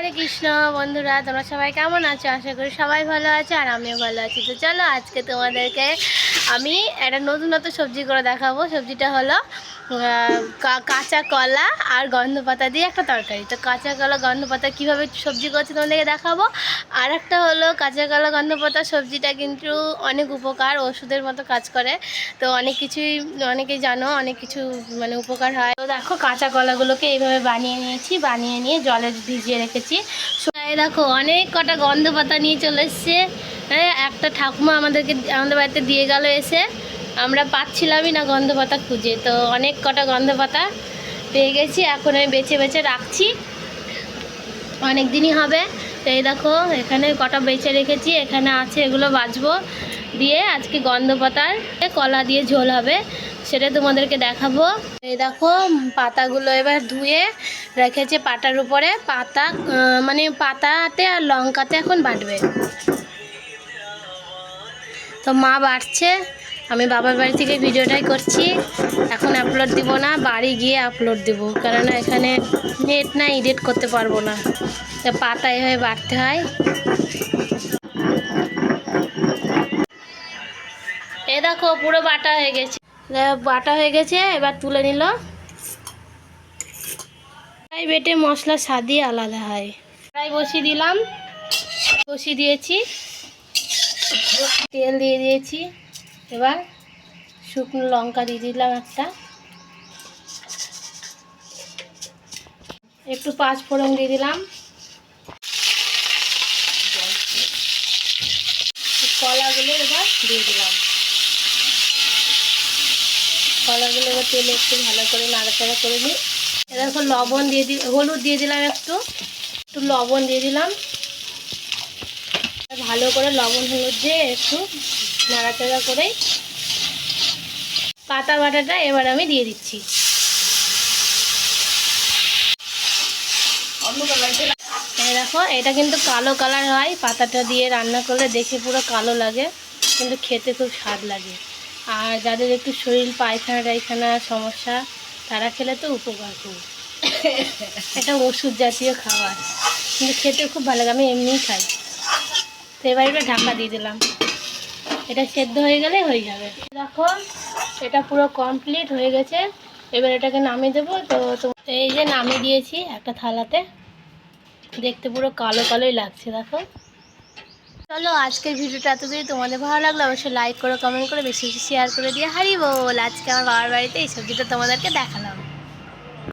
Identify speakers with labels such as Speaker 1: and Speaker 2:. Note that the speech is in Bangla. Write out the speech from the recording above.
Speaker 1: হরে কৃষ্ণ, বন্ধুরা, তোমরা সবাই কেমন আছো? আশা করি সবাই ভালো আছে আর আমিও ভালো আছি। তো চলো, আজকে তোমাদেরকে আমি একটা নতুন নতুন সবজি করে দেখাবো। সবজিটা হলো কাঁচা কলা আর গন্ধ পাতা দিয়ে একটা তরকারি। তো কাঁচা কলা গন্ধ পাতা কীভাবে সবজি করছে তোমাদেরকে দেখাবো। আর একটা হলো কাঁচা কলা গন্ধ পাতা সবজিটা কিন্তু অনেক উপকার, ওষুধের মতো কাজ করে। তো অনেক কিছুই, অনেকেই জানো, অনেক কিছু মানে উপকার হয়। তো দেখো কাঁচা কলাগুলোকে এইভাবে বানিয়ে নিয়েছি, বানিয়ে নিয়ে জলে ভিজিয়ে রেখেছি। দেখো অনেক কটা গন্ধ পাতা নিয়ে চলে এসছে। হ্যাঁ একটা ঠাকুমা আমাদেরকে, আমাদের বাড়িতে দিয়ে গেল এসে। আমরা পাচ্ছিলামই না গন্ধ পাতা খুঁজে, তো অনেক কটা গন্ধ পাতা পেয়ে গেছি, এখন আমি বেছে বেছে রাখছি। অনেক দিনই হবে, তো এই দেখো, এখানে কটা বেছে রেখেছি, এখানে আছে এগুলো বাজবো দিয়ে আজকে গন্ধ পাতার কলা দিয়ে ঝোল হবে, সেটা তোমাদেরকে দেখাবো। এই দেখো, পাতাগুলো এবার ধুয়ে রেখেছে পাতার উপরে, পাতা মানে পাতাতে আর লঙ্কাতে এখন বাটবে। তো মা বাড়ছে আমি বাবার বাড়ি থেকে ভিডিওটাই করছি। এখন আপলোড দিব না, বাড়ি গিয়ে আপলোড দিব। কারণ এখানে নেট না এডিট করতে পারব না। তো পাতা এভাবে বাড়তে হয়। এ দেখো, পুরো বাটা হয়ে গেছে। বাটা হয়ে গেছে, এবার তুলে নিল। বেটে মশলা স্বাদই আলাদা হয়। কড়াই বসিয়ে দিলাম। বসিয়ে দিয়েছি। তেল দিয়ে দিয়েছি। এবার শুকনো লঙ্কা দিয়ে দিলাম একটা। একটু পাঁচ ফোড়ন দিয়ে দিলাম। কলাগুলো এবার দিয়ে দিলাম। কলাগুলো এবার তেলে একটু ভালো করে নাড়াচাড়া করে নিই। এরকম লবণ দিয়ে দি, হলুদ দিয়ে দিলাম একটু। একটু লবণ দিয়ে দিলাম। ভালো করে লবণ হলুদ দিয়ে একটু নাড়াচাড়া করে পাতা বাটাটা এবার আমি দিয়ে দিচ্ছি। দেখো, এটা কিন্তু কালো কালার হয়। পাতাটা দিয়ে রান্না করলে দেখে পুরো কালো লাগে, কিন্তু খেতে খুব স্বাদ লাগে। আর যাদের একটু শরীর পায়খানা টায়খানা সমস্যা, তারা খেলে তো উপকার খুব। এটা ওষুধ জাতীয় খাবার, কিন্তু খেতে খুব ভালো লাগে, আমি এমনিই খাই। তো এবার এটা ঢাকা দিয়ে দিলাম। এটা সেদ্ধ হয়ে গেলে হয়ে যাবে। দেখো, এটা পুরো কমপ্লিট হয়ে গেছে। এবার এটাকে নামিয়ে দেবো। তো এই যে নামিয়ে দিয়েছি একটা থালাতে। দেখতে পুরো কালো কালোই লাগছে, দেখো। চলো, আজকের ভিডিওটা এতদিন তোমাদের ভালো লাগল, অবশ্যই লাইক করো কমেন্ট করে, বেশি বেশি শেয়ার করে দিয়ে হারি বল। আজকে আমার বাবার বাড়িতে এই সবজিটা তোমাদেরকে দেখালাম।